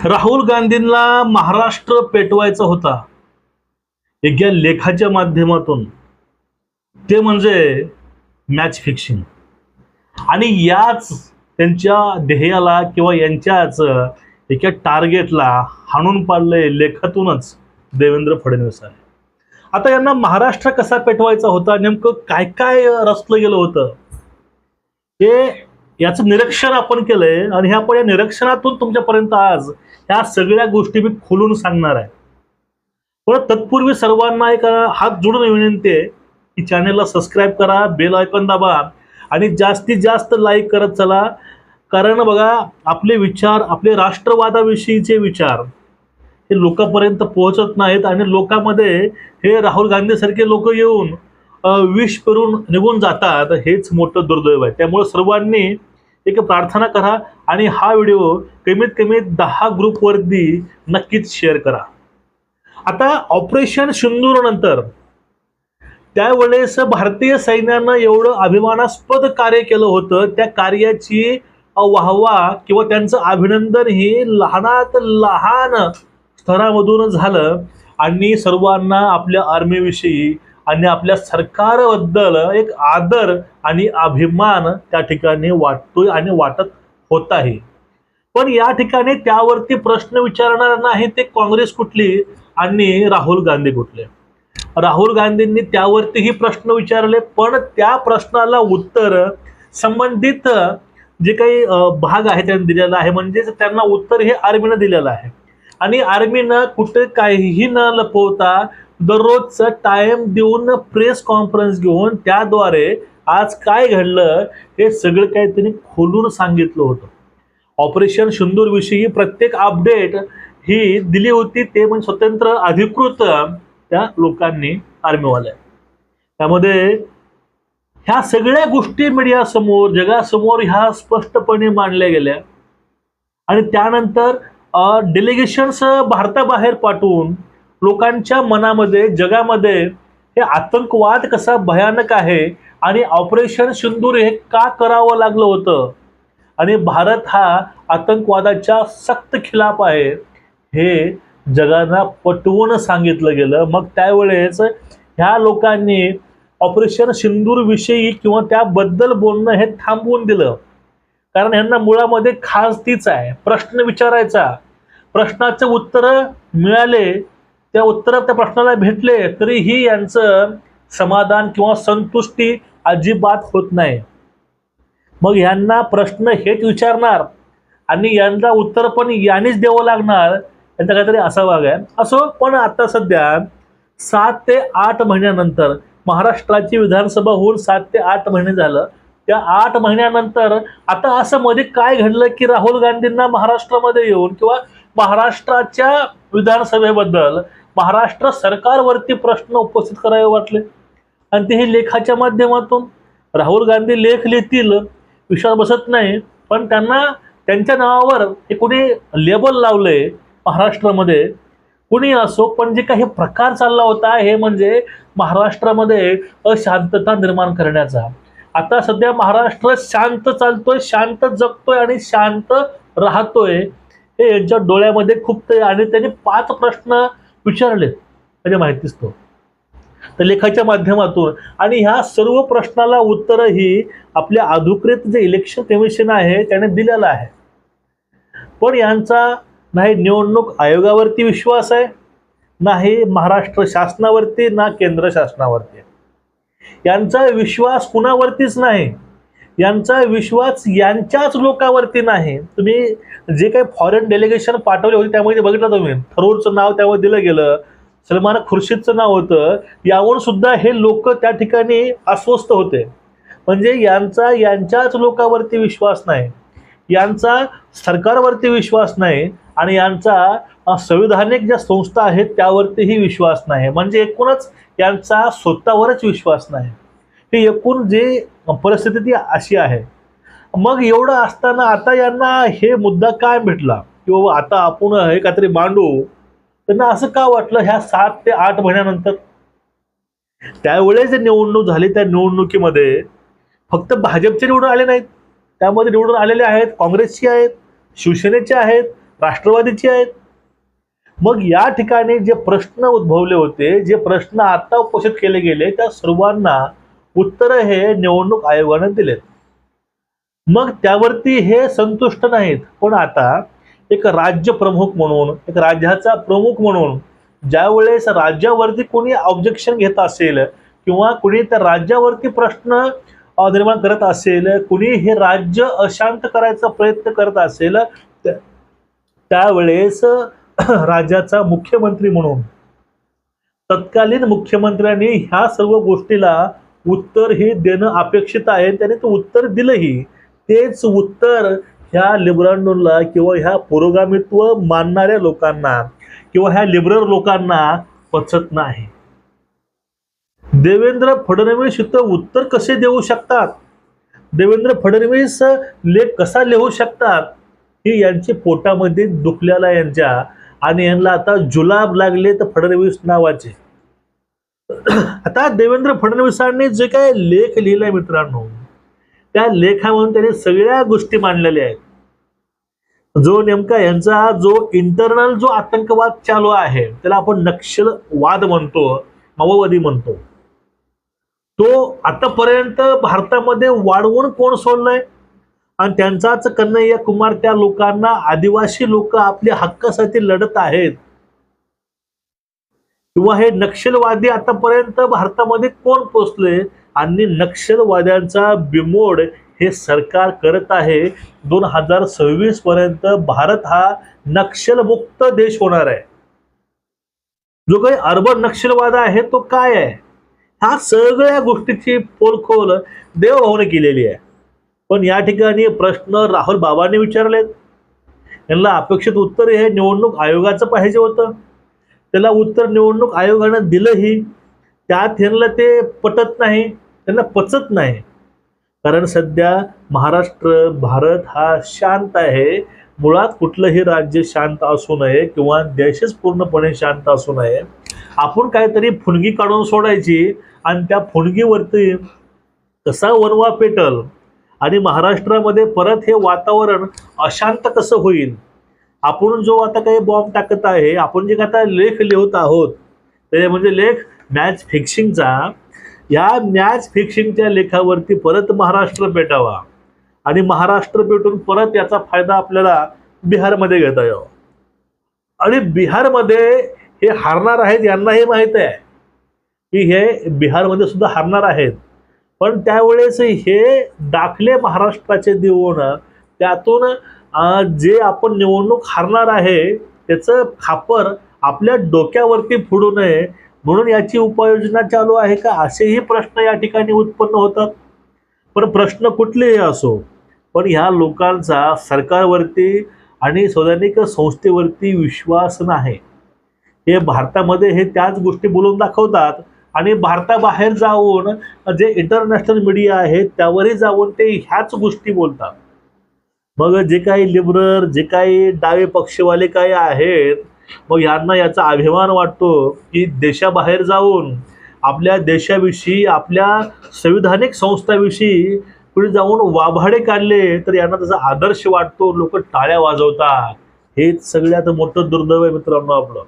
राहुल गांधींना महाराष्ट्र पेटवायचा होता. एक या लेखाच्या माध्यमातून. ते म्हणजे मॅच फिक्सिंग आणि याच त्यांच्या ध्येयाला किंवा यांच्याच एका टार्गेटला हाणून पाडलंय लेखातूनच देवेंद्र फडणवीस आहे आता यांना महाराष्ट्र कसा पेटवायचा होता? नेमकं काय काय रचलं गेलं होतं? हे याचं निरीक्षण आपण केलंय आणि ह्या आपण या निरीक्षणातून तुमच्यापर्यंत आज ह्या सगळ्या गोष्टी मी खोलून सांगणार आहे. पण तत्पूर्वी सर्वांना एक हात जोडून विनंती आहे की चॅनेलला सबस्क्राईब करा बेल आयकॉन दाबा आणि जास्तीत जास्त लाईक करत चला. कारण बघा आपले विचार आपले राष्ट्रवादाविषयीचे विचार हे लोकांपर्यंत पोहोचत नाहीत आणि लोकांमध्ये हे राहुल गांधीसारखे लोक येऊन विष करून निघून जातात हेच मोठं दुर्दैव आहे. त्यामुळे सर्वांनी एक प्रार्थना करा आणि हा व्हिडिओ कमीत कमी दहा ग्रुपवरती नक्कीच शेअर करा. आता ऑपरेशन सिंदूर नंतर त्यावेळेस भारतीय सैन्यानं एवढं अभिमानास्पद कार्य केलं होतं त्या कार्याची वाहवा किंवा त्यांचं अभिनंदन ही लहानात लहान स्तरामधून झालं आणि सर्वांना आपल्या आर्मीविषयी आणि आपल्या सरकारबद्दल एक आदर आणि अभिमान त्या ठिकाणी वाटतोय आणि वाटत होत आहे. पण या ठिकाणी त्यावरती प्रश्न विचारणार नाही ते काँग्रेस कुठली आणि राहुल गांधी कुठले. राहुल गांधींनी त्यावरतीही प्रश्न विचारले पण त्या प्रश्नाला उत्तर संबंधित जे काही भाग आहे त्यांनी दिलेला आहे म्हणजेच त्यांना उत्तर हे आर्मीनं दिलेलं आहे. आणि आर्मीनं कुठे काहीही न लपवता दररोजचं टाइम देऊन प्रेस कॉन्फरन्स घेऊन त्याद्वारे आज काय घडलं हे सगळं काय त्यांनी खोलून सांगितलं होतं. ऑपरेशन सिंदूरविषयी प्रत्येक अपडेट ही दिली होती ते म्हणजे स्वतंत्र अधिकृत त्या लोकांनी आर्मीवाल्या त्यामध्ये ह्या सगळ्या गोष्टी मीडियासमोर जगासमोर ह्या स्पष्टपणे मांडल्या गेल्या. आणि त्यानंतर डेलिगेशन्स भारताबाहेर पाठवून लोकांच्या मनामध्ये जगामध्ये हे आतंकवाद कसा भयानक आहे आणि ऑपरेशन सिंदूर हे का करावं लागलं होतं? आणि भारत हा आतंकवादाच्या सक्त खिलाफ आहे हे जगांना पटवून सांगितलं गेलं. मग त्यावेळेस ह्या लोकांनी ऑपरेशन सिंदूरविषयी किंवा त्याबद्दल बोलणं हे थांबवून दिलं. कारण ह्यांना मुळामध्ये खास तीच आहे. प्रश्न विचारायचा. प्रश्नाचे उत्तर मिळाले त्या उत्तर त्या प्रश्नाला भेटले तरीही यांचं समाधान किंवा संतुष्टी अजिबात होत नाही. मग यांना प्रश्न हेच विचारणार आणि यांना उत्तर पण यानेच द्यावं लागणार यांचा काहीतरी असा भाग आहे. असो पण आता सध्या सात ते आठ महिन्यानंतर महाराष्ट्राची विधानसभा होऊन सात ते आठ महिने झालं. त्या आठ महिन्यानंतर आता असं मध्ये काय घडलं की राहुल गांधींना महाराष्ट्रामध्ये येऊन किंवा महाराष्ट्राच्या विधानसभेबद्दल महाराष्ट्र सरकारवरती प्रश्न उपस्थित करावे वाटले. आणि ते हे लेखाच्या माध्यमातून. राहुल गांधी लेख लिहितील विश्वास बसत नाही. पण त्यांना त्यांच्या नावावर हे कुणी लेबल लावलंय महाराष्ट्रामध्ये कुणी असो पण जे काही प्रकार चालला होता हे म्हणजे महाराष्ट्रामध्ये अशांतता निर्माण करण्याचा. आता सध्या महाराष्ट्र शांत चालतोय शांत जगतोय आणि शांत राहतोय हे यांच्या डोळ्यामध्ये खूप आणि त्यांनी पाच प्रश्न विचारले. म्हणजे माहितीच तो तर लेखाच्या माध्यमातून आणि ह्या सर्व प्रश्नाला उत्तर ही आपल्या अधिकृत जे इलेक्शन कमिशन आहे त्याने दिलेलं आहे. पण यांचा नाही निवडणूक आयोगावरती विश्वास आहे नाही महाराष्ट्र शासनावरती ना केंद्र शासनावरती. यांचा विश्वास कुणावरतीच नाही. यांचा विश्वास यांच्याच लोकांवरती नाही. तुम्ही जे काही फॉरेन डेलिगेशन पाठवले होते त्यामध्ये बघितलं तुम्ही. थरूरचं नाव त्यावर दिलं गेलं सलमान खुर्शीदचं नाव होतं. यावर सुद्धा हे लोक त्या ठिकाणी अस्वस्थ होते. म्हणजे यांचा यांच्याच लोकांवरती विश्वास नाही. यांचा सरकारवरती विश्वास नाही आणि यांचा संविधानिक ज्या संस्था आहेत त्यावरतीही विश्वास नाही. म्हणजे एकूणच यांचा स्वतःवरच विश्वास नाही. हे एकूण जे परिस्थिती ती अशी आहे. मग एवढं असताना आता यांना हे मुद्दा काय भेटला की बाबा आता आपण हे काहीतरी मांडू. त्यांना असं का वाटलं ह्या सात ते आठ महिन्यानंतर? त्यावेळेस जे निवडणूक झाली त्या निवडणुकीमध्ये फक्त भाजपचे निवडून आले नाहीत. त्यामध्ये निवडून आलेले आहेत काँग्रेसचे आहेत शिवसेनेचे आहेत राष्ट्रवादीची आहेत. मग या ठिकाणी जे प्रश्न उद्भवले होते जे प्रश्न आता उपस्थित केले गेले त्या सर्वांना उत्तर हे निवडणूक आयोगाने दिलेत. मग त्यावरती हे संतुष्ट नाहीत. पण आता एक राज्य प्रमुख म्हणून एक राज्याचा प्रमुख म्हणून ज्या वेळेस राज्यावरती कोणी ऑब्जेक्शन घेत असेल किंवा कुणी त्या राज्यावरती प्रश्न निर्माण करत असेल कुणी हे राज्य अशांत करायचा प्रयत्न करत असेल त्यावेळेस राज्याचा मुख्यमंत्री म्हणून तत्कालीन मुख्यमंत्र्यांनी ह्या सर्व गोष्टीला उत्तर हे देणं अपेक्षित आहे. त्याने ते उत्तर दिलंही. तेच उत्तर ह्या लिबरलला किंवा ह्या पुरोगामित्व मानणाऱ्या लोकांना किंवा ह्या लिबरल लोकांना पचत नाही. देवेंद्र फडणवीस इथं उत्तर कसे देऊ शकतात? देवेंद्र फडणवीस लेख कसा लिहू शकतात? हे यांची पोटामध्ये दुखल्याला यांच्या आणि यांना आता जुलाब लागले तर फडणवीस नावाचे. आता देवेंद्र फडणवीसांनी जे काय लेख लिहिलाय मित्रांनो त्या लेखामधून त्यांनी सगळ्या गोष्टी मांडलेल्या आहेत. जो नेमका यांचा जो इंटरनल जो आतंकवाद चालू आहे त्याला आपण नक्षलवाद म्हणतो माओवादी म्हणतो. तो आतापर्यंत भारतामध्ये वाढवून कोण सोडलाय? आणि त्यांचाच कन्हैया कुमार त्या लोकांना आदिवासी लोक आपल्या हक्कासाठी लढत आहेत. किंवा हे नक्षलवादी आतापर्यंत भारतामध्ये कोण पोचले? आणि नक्षलवाद्यांचा बिमोड हे सरकार करत आहे. दोन हजार सव्वीस पर्यंत भारत हा नक्षलमुक्त देश होणार आहे. जो काही अर्बन नक्षलवाद आहे तो काय आहे? ह्या सगळ्या गोष्टीची पोलखोल देवभावने केलेली आहे. पण या ठिकाणी प्रश्न राहुल बाबांनी विचारलेत. यांना अपेक्षित उत्तर हे निवडणूक आयोगाचं पाहिजे होतं. त्याला उत्तर निवडणूक आयोगानं दिलंही. त्यात यांना ते पटत नाही त्यांना पचत नाही. कारण सध्या महाराष्ट्र भारत हा शांत आहे. मुळात कुठलंही राज्य शांत असू नये किंवा देशच पूर्णपणे शांत असू नये. आपण काहीतरी फुणगी काढून सोडायची आणि त्या फुणगीवरती कसा वनवा पेटल आणि महाराष्ट्रामध्ये परत हे वातावरण अशांत कसं होईल? आपण जो आता काही बॉम्ब टाकत आहे आपण जे आता लेख लिहत आहोत ते म्हणजे लेख मॅच फिक्सिंगचा या मॅच फिक्सिंगच्या लेखावरती परत महाराष्ट्र पेटावा. आणि महाराष्ट्र पेटून परत याचा फायदा आपल्याला बिहारमध्ये घेता यावा. आणि बिहारमध्ये हे हारणार आहेत यांनाही माहीत आहे की हे बिहारमध्ये सुद्धा हारणार आहेत. पण त्यावेळेस हे दाखले महाराष्ट्राचे देऊन त्यातून जे आपण निवडणूक हारणार आहे त्याचं खापर आपल्या डोक्यावरती फुडू नये. म्हणून याची उपाययोजना चालू आहे का? असेही प्रश्न या ठिकाणी उत्पन्न होतात. पण प्रश्न कुठलेही असो पण ह्या लोकांचा सरकारवरती आणि सैनिक संस्थेवरती विश्वास नाही. हे भारतामध्ये हे त्याच गोष्टी बोलून दाखवतात आणि भारताबाहेर जाऊन जे इंटरनॅशनल मीडिया आहे त्यावरही जाऊन ते ह्याच गोष्टी बोलतात. मग जे काही लिबरल जे काही डावे पक्षवाले काही आहेत मग यांना याचा अभिमान वाटतो की देशाबाहेर जाऊन आपल्या देशाविषयी आपल्या संविधानिक संस्थाविषयी पुढे जाऊन वाभाडे काढले तर यांना त्याचा आदर्श वाटतो. लोक टाळ्या वाजवतात. हेच सगळ्यात मोठं दुर्दैव आहे मित्रांनो आपलं.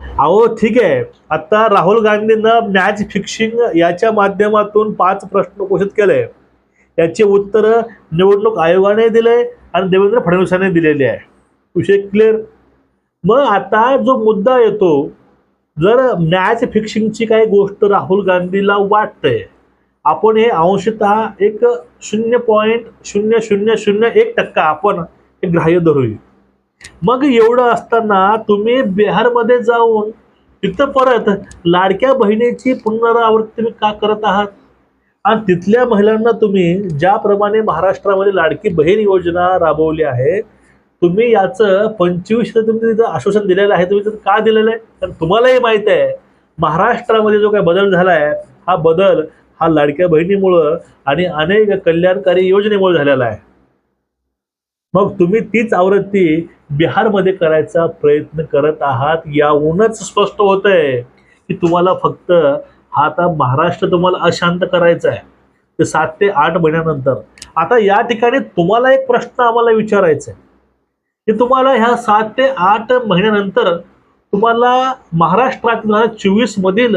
अहो ठीक आहे. आता राहुल गांधींना मॅच फिक्सिंग याच्या माध्यमातून पाच प्रश्न घोषित केले. याचे उत्तर निवडणूक आयोगाने दिले आणि देवेंद्र फडणवीसांनी दिलेले आहे. विषय क्लिअर मग आता जो मुद्दा येतो जर मॅच फिक्सिंगची काही गोष्ट राहुल गांधीला वाटतंय आपण हे अंशतः एक शून्य पॉईंट शून्य शून्य शून्य एक टक्का आपण हे ग्राह्य धरूया. मग एवढं असताना तुम्ही बिहारमध्ये जाऊन तिथं परत लाडक्या बहिणीची पुनरावृत्ती का करत आहात? आणि तिथल्या महिलांना तुम्ही ज्याप्रमाणे महाराष्ट्रामध्ये लाडकी बहीण योजना राबवली आहे तुम्ही याचं पंचवीस तुम्ही तिथं आश्वासन दिलेलं आहे. तुम्ही तिथं का दिलेलं आहे? कारण तुम्हालाही माहीत आहे महाराष्ट्रामध्ये जो काही बदल झाला आहे हा बदल हा लाडक्या बहिणीमुळं आणि अनेक कल्याणकारी योजनेमुळे झालेला आहे. मग तुम्ही तीच आवृत्ती बिहारमध्ये करायचा प्रयत्न करत आहात याहूनच स्पष्ट होत आहे की तुम्हाला फक्त हा आता महाराष्ट्र तुम्हाला अशांत करायचा आहे. ते सात ते आठ महिन्यानंतर. आता या ठिकाणी तुम्हाला एक प्रश्न आम्हाला विचारायचा आहे. की तुम्हाला ह्या सात ते आठ महिन्यानंतर तुम्हाला महाराष्ट्रात दोन हजार चोवीसमधील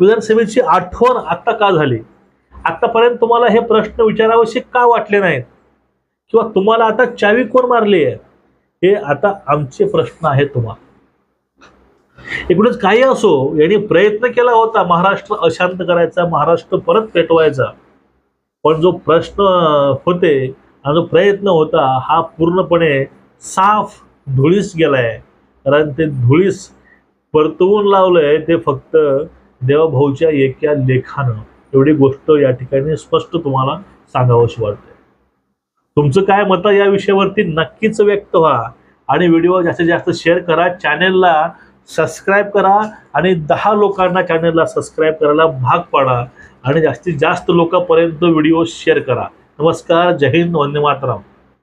विधानसभेची आठवण आत्ता का झाली? आत्तापर्यंत तुम्हाला हे प्रश्न विचारावशी का वाटले नाहीत? किंवा तुम्हाला आता चावी कोण मारली आहे? हे आता आमचे प्रश्न आहेत तुम्हाला एकूणच काही असो यांनी प्रयत्न केला होता महाराष्ट्र अशांत करायचा महाराष्ट्र परत पेटवायचा. पण जो प्रश्न होते आणि जो प्रयत्न होता हा पूर्णपणे साफ धुळीस गेलाय. कारण ते धुळीस परतवून लावलंय ते फक्त देवाभाऊच्या एका लेखानं. एवढी गोष्ट या ठिकाणी स्पष्ट तुम्हाला सांगावंशी वाटते. तुमचं काय मत या विषयावरती नक्कीच व्यक्त व्हा. आणि व्हिडिओ जास्तीत जास्त शेअर करा. चॅनेलला सबस्क्राईब करा आणि दहा लोकांना चॅनलला सबस्क्राईब करायला भाग पाडा आणि जास्तीत जास्त लोकांपर्यंत व्हिडिओ शेअर करा. नमस्कार जय हिंद वंदे मातरम.